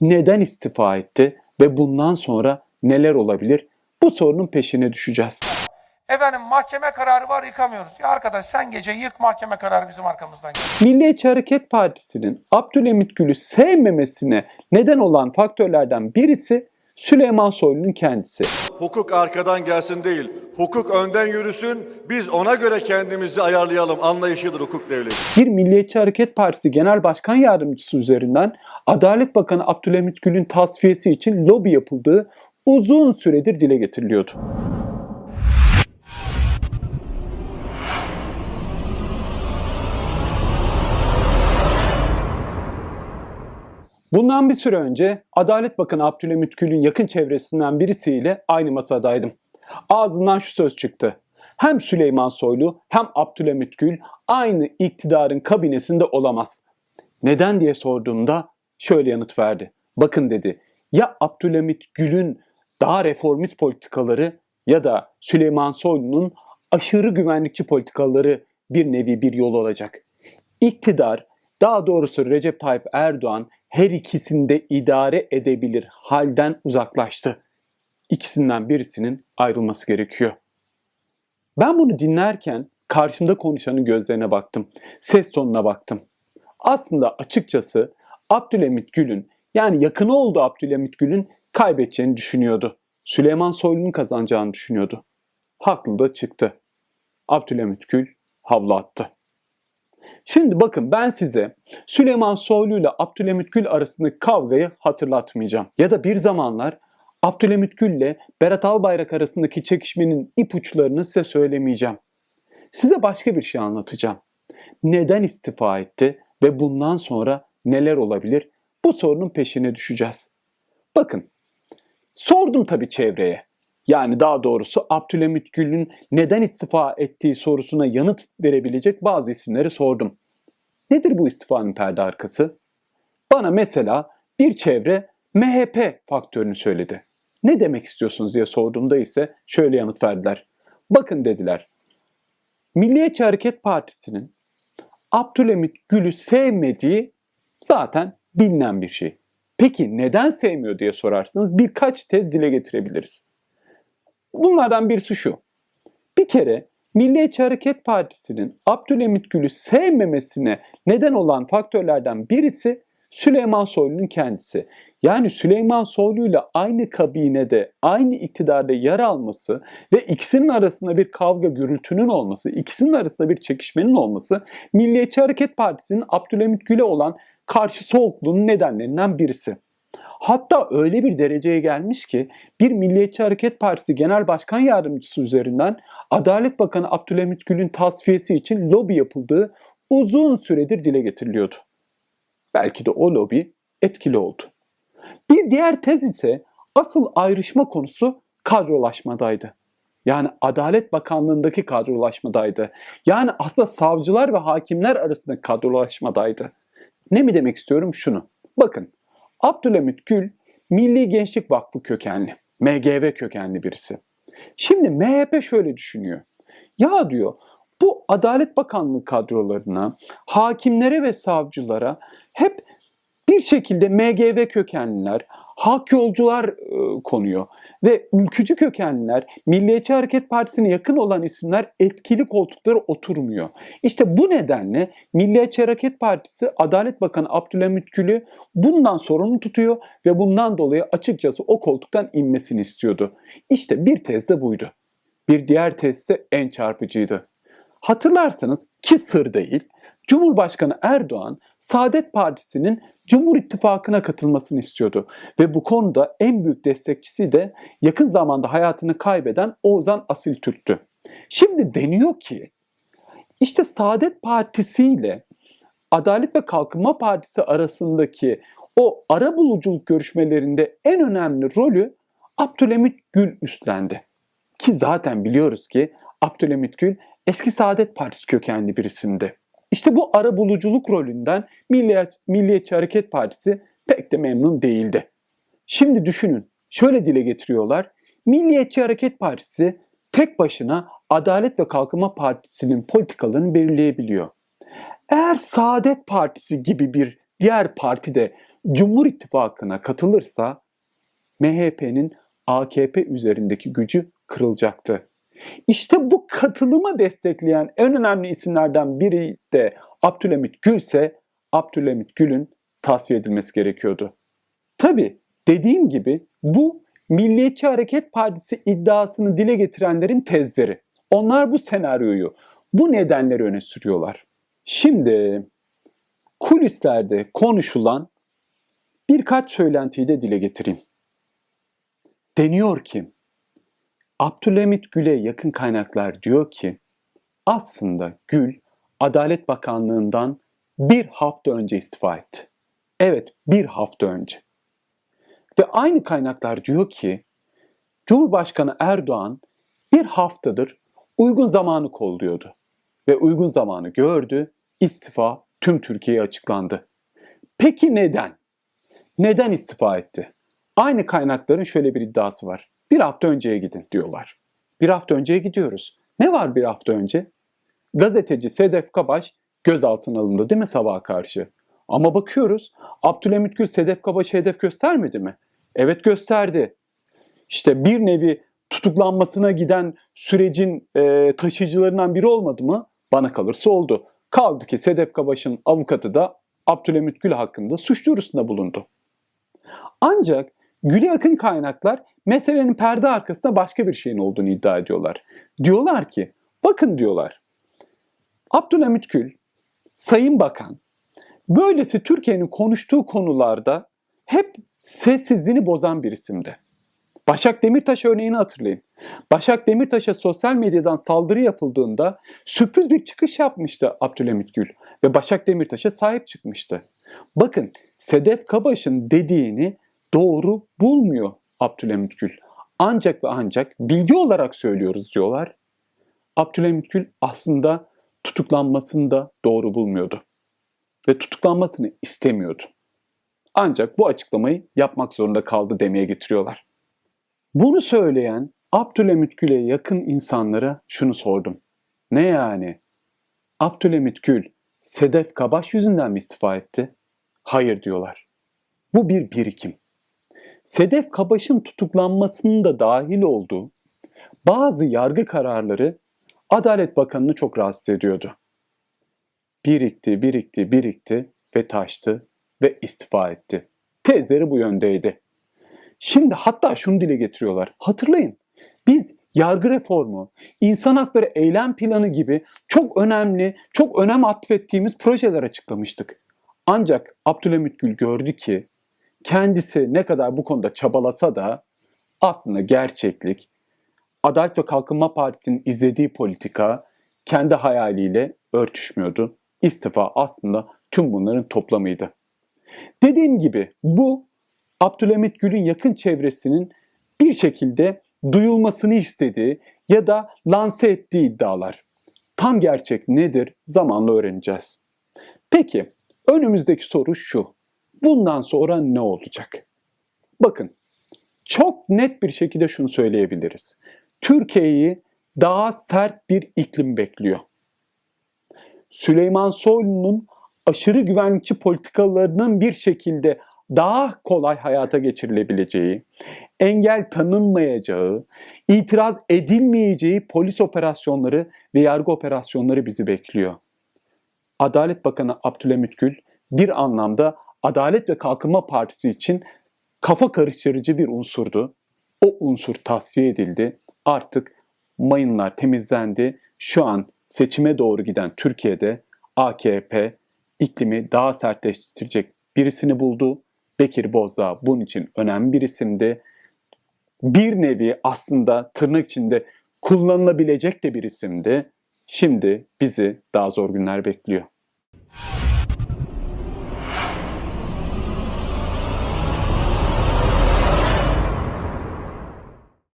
neden istifa etti ve bundan sonra neler olabilir? Bu sorunun peşine düşeceğiz. Efendim mahkeme kararı var yıkamıyoruz. Ya arkadaş sen gece yık mahkeme kararı bizim arkamızdan gel. Milliyetçi Hareket Partisi'nin Abdülhamit Gül'ü sevmemesine neden olan faktörlerden birisi Süleyman Soylu'nun kendisi. Hukuk arkadan gelsin değil, hukuk önden yürüsün, biz ona göre kendimizi ayarlayalım anlayışıdır hukuk devleti. Bir Milliyetçi Hareket Partisi Genel Başkan Yardımcısı üzerinden Adalet Bakanı Abdülhamit Gül'ün tasfiyesi için lobi yapıldığı uzun süredir dile getiriliyordu. Bundan bir süre önce Adalet Bakanı Abdülhamit Gül'ün yakın çevresinden birisiyle aynı masadaydım. Ağzından şu söz çıktı. Hem Süleyman Soylu hem Abdülhamit Gül aynı iktidarın kabinesinde olamaz. Neden diye sorduğumda şöyle yanıt verdi. Bakın dedi ya Abdülhamit Gül'ün daha reformist politikaları ya da Süleyman Soylu'nun aşırı güvenlikçi politikaları bir nevi bir yol olacak. İktidar, daha doğrusu Recep Tayyip Erdoğan her ikisini de idare edebilir halden uzaklaştı. İkisinden birisinin ayrılması gerekiyor. Ben bunu dinlerken karşımda konuşanın gözlerine baktım. Ses tonuna baktım. Aslında açıkçası Abdülhamit Gül'ün yani yakını olduğu Abdülhamit Gül'ün kaybedeceğini düşünüyordu. Süleyman Soylu'nun kazanacağını düşünüyordu. Haklı da çıktı. Abdülhamit Gül havlu attı. Şimdi bakın ben size Süleyman Soylu ile Abdülhamit Gül arasındaki kavgayı hatırlatmayacağım. Ya da bir zamanlar Abdülhamit Gül ile Berat Albayrak arasındaki çekişmenin ipuçlarını size söylemeyeceğim. Size başka bir şey anlatacağım. Neden istifa etti ve bundan sonra neler olabilir? Bu sorunun peşine düşeceğiz. Bakın, sordum tabii çevreye. Yani daha doğrusu Abdülhamit Gül'ün neden istifa ettiği sorusuna yanıt verebilecek bazı isimleri sordum. Nedir bu istifanın perde arkası? Bana mesela bir çevre MHP faktörünü söyledi. Ne demek istiyorsunuz diye sorduğumda ise şöyle yanıt verdiler. Bakın dediler. Milliyetçi Hareket Partisi'nin Abdülhamit Gül'ü sevmediği zaten bilinen bir şey. Peki neden sevmiyor diye sorarsınız birkaç tez dile getirebiliriz. Bunlardan birisi şu. Bir kere Milliyetçi Hareket Partisi'nin Abdülhamit Gül'ü sevmemesine neden olan faktörlerden birisi Süleyman Soylu'nun kendisi. Yani Süleyman Soylu ile aynı kabinede, aynı iktidarda yer alması ve ikisinin arasında bir kavga gürültünün olması, ikisinin arasında bir çekişmenin olması Milliyetçi Hareket Partisi'nin Abdülhamit Gül'e olan karşı soğukluğunun nedenlerinden birisi. Hatta öyle bir dereceye gelmiş ki bir Milliyetçi Hareket Partisi Genel Başkan Yardımcısı üzerinden Adalet Bakanı Abdülhamit Gül'ün tasfiyesi için lobi yapıldığı uzun süredir dile getiriliyordu. Belki de o lobi etkili oldu. Bir diğer tez ise asıl ayrışma konusu kadrolaşmadaydı. Yani Adalet Bakanlığındaki kadrolaşmadaydı. Yani aslında savcılar ve hakimler arasındaki kadrolaşmadaydı. Ne mi demek istiyorum? Şunu. Bakın Abdülhamit Gül Milli Gençlik Vakfı kökenli, MGV kökenli birisi. Şimdi MHP şöyle düşünüyor. Ya diyor bu Adalet Bakanlığı kadrolarına, hakimlere ve savcılara hep bir şekilde MGV kökenliler, hak yolcular e, konuyor. Ve ülkücü kökenliler, Milliyetçi Hareket Partisi'ne yakın olan isimler etkili koltuklara oturmuyor. İşte bu nedenle Milliyetçi Hareket Partisi Adalet Bakanı Abdülhamit Gül'ü bundan sorumlu tutuyor ve bundan dolayı açıkçası o koltuktan inmesini istiyordu. İşte bir tez de buydu. Bir diğer tez ise en çarpıcıydı. Hatırlarsanız ki sır değil, Cumhurbaşkanı Erdoğan Saadet Partisi'nin Cumhur İttifakı'na katılmasını istiyordu. Ve bu konuda en büyük destekçisi de yakın zamanda hayatını kaybeden Oğuzhan Asil Türk'tü. Şimdi deniyor ki işte Saadet Partisi ile Adalet ve Kalkınma Partisi arasındaki o ara buluculuk görüşmelerinde en önemli rolü Abdülhamit Gül üstlendi. Ki zaten biliyoruz ki Abdülhamit Gül eski Saadet Partisi kökenli bir isimdi. İşte bu ara buluculuk rolünden Milliyet, Milliyetçi Hareket Partisi pek de memnun değildi. Şimdi düşünün, şöyle dile getiriyorlar. Milliyetçi Hareket Partisi tek başına Adalet ve Kalkınma Partisi'nin politikalarını belirleyebiliyor. Eğer Saadet Partisi gibi bir diğer parti de Cumhur İttifakı'na katılırsa MHP'nin AKP üzerindeki gücü kırılacaktı. İşte bu katılımı destekleyen en önemli isimlerden biri de Abdülhamit Gülse Abdülhamit Gül'ün tasfiye edilmesi gerekiyordu. Tabi dediğim gibi bu Milliyetçi Hareket Partisi iddiasını dile getirenlerin tezleri. Onlar bu senaryoyu, bu nedenleri öne sürüyorlar. Şimdi kulislerde konuşulan birkaç söylentiyi de dile getireyim. Deniyor ki Abdülhamit Gül'e yakın kaynaklar diyor ki aslında Gül Adalet Bakanlığı'ndan bir hafta önce istifa etti. Evet bir hafta önce. Ve aynı kaynaklar diyor ki Cumhurbaşkanı Erdoğan bir haftadır uygun zamanı kolluyordu. Ve uygun zamanı gördü, istifa tüm Türkiye'ye açıklandı. Peki neden? Neden istifa etti? Aynı kaynakların şöyle bir iddiası var. Bir hafta önceye gidin diyorlar. Bir hafta önceye gidiyoruz. Ne var bir hafta önce? Gazeteci Sedef Kabaş gözaltına alındı değil mi sabaha karşı? Ama bakıyoruz Abdülhamit Gül Sedef Kabaş'a hedef göstermedi mi? Evet gösterdi. İşte bir nevi tutuklanmasına giden sürecin e, taşıyıcılarından biri olmadı mı? Bana kalırsa oldu. Kaldı ki Sedef Kabaş'ın avukatı da Abdülhamit Gül hakkında suç duyurusunda bulundu. Ancak Gül'e yakın kaynaklar meselenin perde arkasında başka bir şeyin olduğunu iddia ediyorlar. Diyorlar ki, bakın diyorlar, Abdülhamit Gül, Sayın Bakan, böylesi Türkiye'nin konuştuğu konularda hep sessizliğini bozan bir isimdi. Başak Demirtaş örneğini hatırlayın. Başak Demirtaş'a sosyal medyadan saldırı yapıldığında sürpriz bir çıkış yapmıştı Abdülhamit Gül ve Başak Demirtaş'a sahip çıkmıştı. Bakın Sedef Kabaş'ın dediğini doğru bulmuyor Abdülhamit Gül. Ancak ve ancak bilgi olarak söylüyoruz diyorlar. Abdülhamit Gül aslında tutuklanmasını da doğru bulmuyordu. Ve tutuklanmasını istemiyordu. Ancak bu açıklamayı yapmak zorunda kaldı demeye getiriyorlar. Bunu söyleyen Abdülhamit Gül'e yakın insanlara şunu sordum. Ne yani? Abdülhamit Gül Sedef Kabaş yüzünden mi istifa etti? Hayır diyorlar. Bu bir birikim. Sedef Kabaş'ın tutuklanmasının da dahil olduğu bazı yargı kararları Adalet Bakanı'nı çok rahatsız ediyordu. Birikti, birikti, birikti ve taştı ve istifa etti. Tezleri bu yöndeydi. Şimdi hatta şunu dile getiriyorlar. Hatırlayın biz yargı reformu, insan hakları eylem planı gibi çok önemli, çok önem atfettiğimiz projeler açıklamıştık. Ancak Abdülhamit Gül gördü ki kendisi ne kadar bu konuda çabalasa da aslında gerçeklik, Adalet ve Kalkınma Partisi'nin izlediği politika kendi hayaliyle örtüşmüyordu. İstifa aslında tüm bunların toplamıydı. Dediğim gibi bu Abdülhamit Gül'ün yakın çevresinin bir şekilde duyulmasını istediği ya da lanse ettiği iddialar. Tam gerçek nedir zamanla öğreneceğiz. Peki önümüzdeki soru şu. Bundan sonra ne olacak? Bakın çok net bir şekilde şunu söyleyebiliriz. Türkiye'yi daha sert bir iklim bekliyor. Süleyman Soylu'nun aşırı güvenlikçi politikalarının bir şekilde daha kolay hayata geçirilebileceği, engel tanınmayacağı, itiraz edilmeyeceği polis operasyonları ve yargı operasyonları bizi bekliyor. Adalet Bakanı Abdülhamit Gül bir anlamda Adalet ve Kalkınma Partisi için kafa karıştırıcı bir unsurdu. O unsur tasfiye edildi. Artık mayınlar temizlendi. Şu an seçime doğru giden Türkiye'de AKP iklimi daha sertleştirecek birisini buldu. Bekir Bozdağ bunun için önemli bir isimdi. Bir nevi aslında tırnak içinde kullanılabilecek de bir isimdi. Şimdi bizi daha zor günler bekliyor.